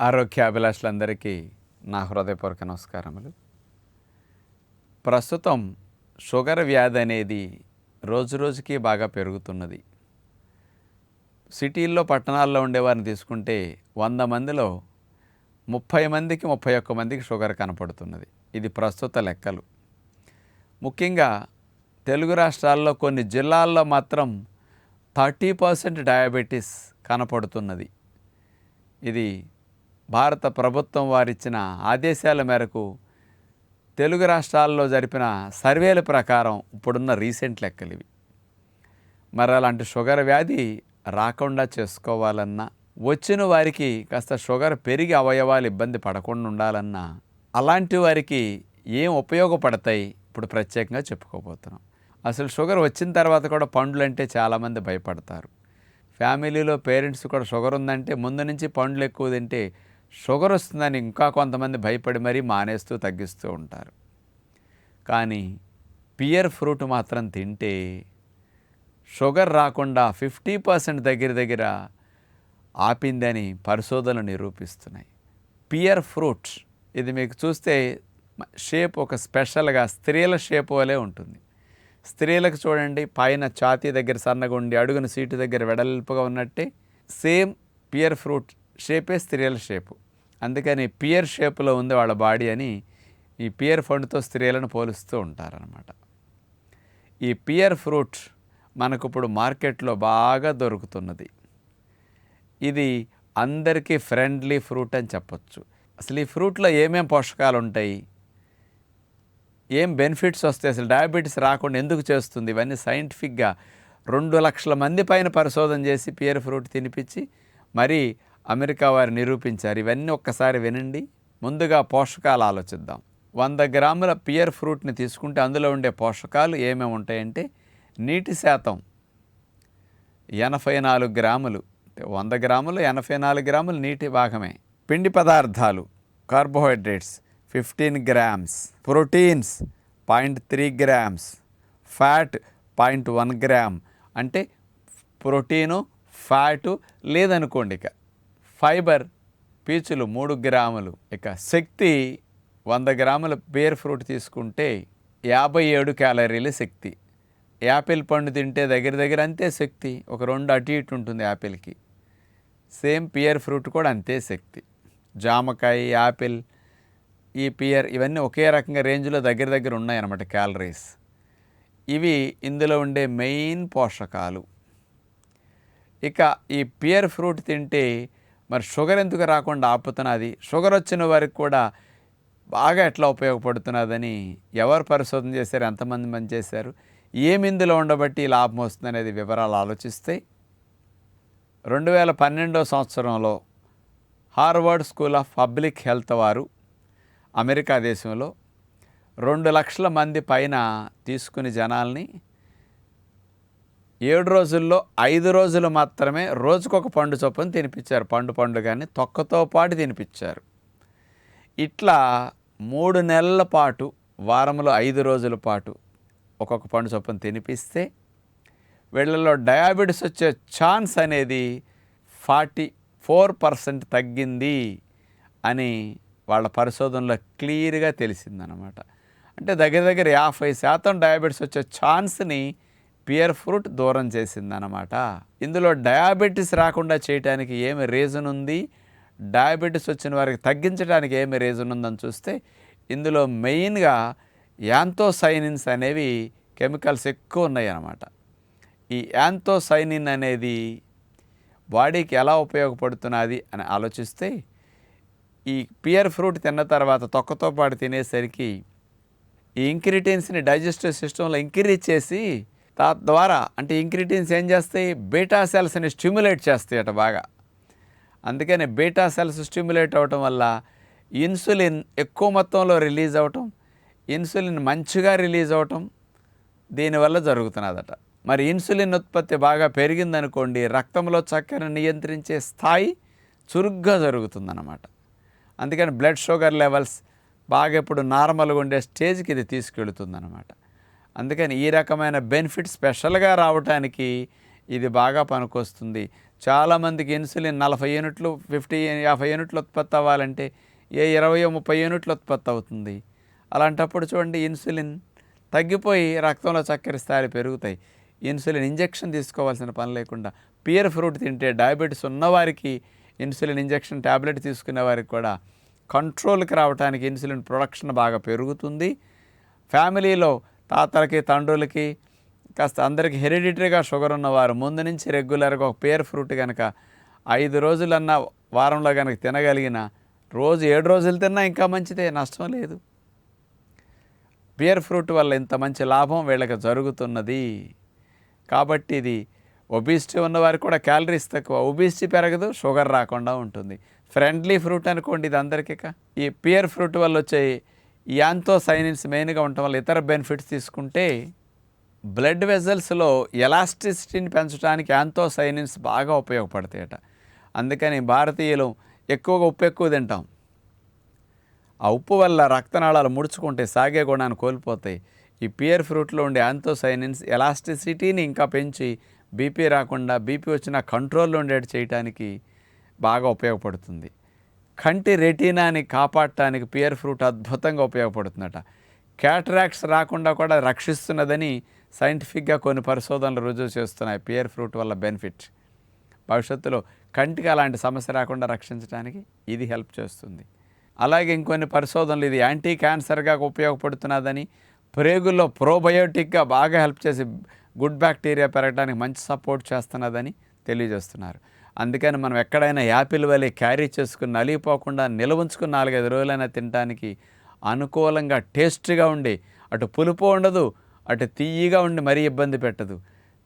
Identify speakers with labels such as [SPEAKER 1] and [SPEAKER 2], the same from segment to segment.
[SPEAKER 1] ఆరోగ్యాభిలాషులందరికీ నా హృదయపూర్వక నమస్కారములు. ప్రస్తుతం షుగర్ వ్యాధి అనేది రోజు రోజుకి బాగా పెరుగుతున్నది. సిటీల్లో పట్టణాల్లో ఉండేవారిని తీసుకుంటే వంద మందిలో ముప్పై మందికి ముప్పై ఒక్క మందికి షుగర్ కనపడుతున్నది. ఇది ప్రస్తుత లెక్కలు. ముఖ్యంగా తెలుగు రాష్ట్రాల్లో కొన్ని జిల్లాల్లో మాత్రం థర్టీ పర్సెంట్ డయాబెటీస్ కనపడుతున్నది. ఇది భారత ప్రభుత్వం వారిచ్చిన ఆదేశాల మేరకు తెలుగు రాష్ట్రాల్లో జరిపిన సర్వేల ప్రకారం ఇప్పుడున్న రీసెంట్ లెక్కలు ఇవి. మరి అలాంటి షుగర్ వ్యాధి రాకుండా చేసుకోవాలన్నా వచ్చిన వారికి కాస్త షుగర్ పెరిగి అవయవాలు ఇబ్బంది పడకుండా ఉండాలన్నా అలాంటి వారికి ఏం ఉపయోగపడతాయి ఇప్పుడు ప్రత్యేకంగా చెప్పుకోబోతున్నాం. అసలు షుగర్ వచ్చిన తర్వాత కూడా పండ్లు అంటే చాలామంది భయపడతారు. ఫ్యామిలీలో పేరెంట్స్ కూడా షుగర్ ఉందంటే ముందు నుంచి పండ్లు ఎక్కువ తింటే షుగర్ వస్తుందని ఇంకా కొంతమంది భయపడి మరీ మానేస్తూ తగ్గిస్తూ ఉంటారు. కానీ పియర్ ఫ్రూట్ మాత్రం తింటే షుగర్ రాకుండా ఫిఫ్టీ పర్సెంట్ దగ్గర దగ్గర ఆపిందని పరిశోధనలు నిరూపిస్తున్నాయి. పియర్ ఫ్రూట్ ఇది మీకు చూస్తే షేప్ ఒక స్పెషల్గా స్త్రీల షేప్ వలె ఉంటుంది. స్త్రీలకు చూడండి పైన ఛాతీ దగ్గర సన్నగా ఉండి అడుగున సీటు దగ్గర వెడల్పుగా ఉన్నట్టే సేమ్ పియర్ ఫ్రూట్ షేపే స్త్రీల షేపు. అందుకని పియర్ షేప్లో ఉంది వాళ్ళ బాడీ అని ఈ పియర్ ఫండ్తో స్త్రీలను పోలుస్తూ ఉంటారనమాట ఈ పియర్ ఫ్రూట్ మనకు ఇప్పుడు మార్కెట్లో బాగా దొరుకుతున్నది. ఇది అందరికీ ఫ్రెండ్లీ ఫ్రూట్ అని చెప్పొచ్చు. అసలు ఈ ఫ్రూట్లో ఏమేం పోషకాలు ఉంటాయి ఏం బెనిఫిట్స్ వస్తాయి? అసలు డయాబెటీస్ రాకుండా ఎందుకు చేస్తుంది? ఇవన్నీ సైంటిఫిక్గా రెండు లక్షల మంది పైన పరిశోధన చేసి పియర్ ఫ్రూట్ తినిపించి మరి అమెరికా వారు నిరూపించారు. ఇవన్నీ ఒక్కసారి వినండి. ముందుగా పోషకాలు ఆలోచిద్దాం. వంద గ్రాముల పియర్ ఫ్రూట్ని తీసుకుంటే అందులో ఉండే పోషకాలు ఏమేమి ఉంటాయంటే నీటి శాతం ఎనభై నాలుగు గ్రాములు. వంద గ్రాములు ఎనభై నాలుగు గ్రాములు నీటి భాగమే. పిండి పదార్థాలు carbohydrates fifteen grams. Proteins point three grams. Fat point one gram. అంటే ప్రోటీను ఫ్యాటు లేదనుకోండి ఇక. ఫైబర్ పీచులు మూడు గ్రాములు. ఇక శక్తి వంద గ్రాముల బేర్ ఫ్రూట్ తీసుకుంటే యాభై ఏడు క్యాలరీల శక్తి. యాపిల్ పండు తింటే దగ్గర దగ్గర అంతే శక్తి. ఒక రెండు అటు ఇటు ఉంటుంది యాపిల్కి. సేమ్ పియర్ ఫ్రూట్ కూడా అంతే శక్తి. జామకాయ యాపిల్ ఈ పియర్ ఇవన్నీ ఒకే రకంగా రేంజ్లో దగ్గర దగ్గర ఉన్నాయన్నమాట క్యాలరీస్. ఇవి ఇందులో ఉండే మెయిన్ పోషకాలు. ఇక ఈ పియర్ ఫ్రూట్ తింటే మరి షుగర్ ఎందుకు రాకుండా ఆపుతున్నది? షుగర్ వచ్చిన వారికి కూడా బాగా ఎట్లా ఉపయోగపడుతున్నదని ఎవరు పరిశోధన చేశారు? ఎంతమంది మంది చేశారు? ఏమి ఇందులో ఉండబట్టి లాభం వస్తుంది అనేది వివరాలు ఆలోచిస్తే రెండు వేల పన్నెండో సంవత్సరంలో Harvard school of public health వారు అమెరికా దేశంలో రెండు లక్షల మంది పైన తీసుకుని జనాల్ని ఏడు రోజుల్లో ఐదు రోజులు మాత్రమే రోజుకొక పండు చొప్పున తినిపించారు. పండు పండు కానీ తొక్కతో పాటు తినిపించారు. ఇట్లా మూడు నెలల పాటు వారంలో ఐదు రోజుల పాటు ఒక్కొక్క పండు చొప్పున తినిపిస్తే వీళ్ళలో డయాబెటీస్ వచ్చే ఛాన్స్ అనేది ఫార్టీ ఫోర్ పర్సెంట్ తగ్గింది అని వాళ్ళ పరిశోధనలో క్లియర్గా తెలిసిందనమాట అంటే దగ్గర దగ్గర యాభై శాతం డయాబెటీస్ వచ్చే ఛాన్స్ని పియర్ ఫ్రూట్ దూరం చేసిందనమాట ఇందులో డయాబెటీస్ రాకుండా చేయడానికి ఏమి రీజన్ ఉంది? డయాబెటీస్ వచ్చిన వారికి తగ్గించడానికి ఏమి రీజన్ ఉందని చూస్తే ఇందులో మెయిన్గా యాంతోసైనిన్స్ అనేవి కెమికల్స్ ఎక్కువ ఉన్నాయి అన్నమాట ఈ యాంతోసైనిన్ అనేది బాడీకి ఎలా ఉపయోగపడుతున్నది అని ఆలోచిస్తే ఈ పియర్ ఫ్రూట్ తిన్న తర్వాత తొక్కతో పాటు తినేసరికి ఈ ఇంక్రిటిన్స్ని డైజెస్టివ్ సిస్టంలో ఇంక్రీజ్ చేసి తద్వారా అంటే ఇంక్రిటిన్స్ ఏం చేస్తాయి? బీటా సెల్స్ని స్టిమ్యులేట్ చేస్తాయి అట బాగా. అందుకని బీటా సెల్స్ స్టిమ్యులేట్ అవ్వటం వల్ల ఇన్సులిన్ ఎక్కువ మొత్తంలో రిలీజ్ అవ్వటం ఇన్సులిన్ మంచిగా రిలీజ్ అవ్వటం దీనివల్ల జరుగుతున్నదట. మరి ఇన్సులిన్ ఉత్పత్తి బాగా పెరిగిందనుకోండి రక్తంలో చక్కెర నియంత్రించే స్థాయి చురుగ్గా జరుగుతుందన్నమాట. అందుకని బ్లడ్ షుగర్ లెవెల్స్ బాగా ఇప్పుడు నార్మల్గా ఉండే స్టేజ్కి ఇది తీసుకెళ్తుందన్నమాట. అందుకని ఈ రకమైన బెనిఫిట్ స్పెషల్గా రావటానికి ఇది బాగా పనికొస్తుంది. చాలామందికి ఇన్సులిన్ నలభై యూనిట్లు ఫిఫ్టీ యాభై యూనిట్లు ఉత్పత్తి అవ్వాలంటే ఏ ఇరవయో ముప్పై యూనిట్లు ఉత్పత్తి అవుతుంది. అలాంటప్పుడు చూడండి ఇన్సులిన్ తగ్గిపోయి రక్తంలో చక్కెర స్థాయిలు పెరుగుతాయి. ఇన్సులిన్ ఇంజెక్షన్ తీసుకోవాల్సిన పని లేకుండా పియర్ ఫ్రూట్ తింటే డయాబెటీస్ ఉన్నవారికి ఇన్సులిన్ ఇంజెక్షన్ ట్యాబ్లెట్ తీసుకునే వారికి కూడా కంట్రోల్కి రావడానికి ఇన్సులిన్ ప్రొడక్షన్ బాగా పెరుగుతుంది. ఫ్యామిలీలో తాతలకి తండ్రులకి కాస్త అందరికి హెరిడిటరీగా షుగర్ ఉన్నవారు ముందు నుంచి రెగ్యులర్గా ఒక పేర్ ఫ్రూట్ కనుక ఐదు రోజులన్నా వారంలో కనుక తినగలిగిన రోజు ఏడు రోజులు తిన్నా ఇంకా మంచిదే నష్టం లేదు. పియర్ ఫ్రూట్ వల్ల ఇంత మంచి లాభం వీళ్ళకి జరుగుతున్నది. కాబట్టి ఇది ఒబిసిటీ ఉన్నవారికి కూడా క్యాలరీస్ తక్కువ. ఒబిసిటీ పెరగదు షుగర్ రాకుండా ఉంటుంది. ఫ్రెండ్లీ ఫ్రూట్ అనుకోండి ఇది అందరికీ ఈ పియర్ ఫ్రూట్ వల్ల వచ్చే ఈ యాంతోసైనిన్స్ మెయిన్గా ఉండటం వల్ల ఇతర బెనిఫిట్స్ తీసుకుంటే బ్లడ్ వెజల్స్లో ఎలాస్టిసిటీని పెంచడానికి యాంతోసైనిన్స్ బాగా ఉపయోగపడతాయట. అందుకని భారతీయులు ఎక్కువగా ఉప్పు ఎక్కువ తింటాం. ఆ ఉప్పు వల్ల రక్తనాళాలు ముడుచుకుంటే సాగే గుణాన్ని కోల్పోతాయి. ఈ పియర్ ఫ్రూట్లో ఉండే యాంతోసైనిన్స్ ఎలాస్టిసిటీని ఇంకా పెంచి బీపీ రాకుండా బీపీ వచ్చిన కంట్రోల్లో ఉండేట్టు చేయడానికి బాగా ఉపయోగపడుతుంది. కంటి రెటీనాని కాపాడటానికి పియర్ ఫ్రూట్ అద్భుతంగా ఉపయోగపడుతుందట. క్యాటరాక్ట్స్ రాకుండా కూడా రక్షిస్తున్నదని సైంటిఫిక్గా కొన్ని పరిశోధనలు రుజువు చేస్తున్నాయి. పియర్ ఫ్రూట్ వల్ల బెనిఫిట్. భవిష్యత్తులో కంటికి అలాంటి సమస్య రాకుండా రక్షించడానికి ఇది హెల్ప్ చేస్తుంది. అలాగే ఇంకొన్ని పరిశోధనలు ఇది యాంటీ క్యాన్సర్గా ఉపయోగపడుతున్నదని ప్రేగుల్లో ప్రోబయోటిక్గా బాగా హెల్ప్ చేసి గుడ్ బ్యాక్టీరియా పెరగడానికి మంచి సపోర్ట్ చేస్తున్నదని తెలియజేస్తున్నారు. అందుకని మనం ఎక్కడైనా యాపిల్ వలె క్యారీ చేసుకుని నలిగిపోకుండా నిల్వ ఉంచుకుని నాలుగైదు రోజులైనా తినడానికి అనుకూలంగా టేస్ట్గా ఉండి అటు పులుపు ఉండదు అటు తీయగా ఉండి మరీ ఇబ్బంది పెట్టదు.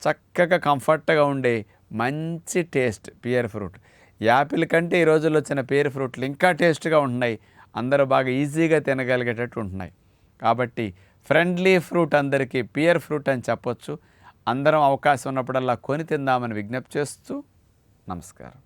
[SPEAKER 1] చక్కగా కంఫర్ట్గా ఉండే మంచి టేస్ట్ పియర్ ఫ్రూట్. యాపిల్ కంటే ఈ రోజుల్లో వచ్చిన పియర్ ఫ్రూట్లు ఇంకా టేస్ట్గా ఉంటున్నాయి. అందరూ బాగా ఈజీగా తినగలిగేటట్టు ఉంటున్నాయి. కాబట్టి ఫ్రెండ్లీ ఫ్రూట్ అందరికీ పియర్ ఫ్రూట్ అని చెప్పొచ్చు. అందరం అవకాశం ఉన్నప్పుడల్లా కొని తిందామని విజ్ఞప్తి చేస్తూ നമസ്കാരം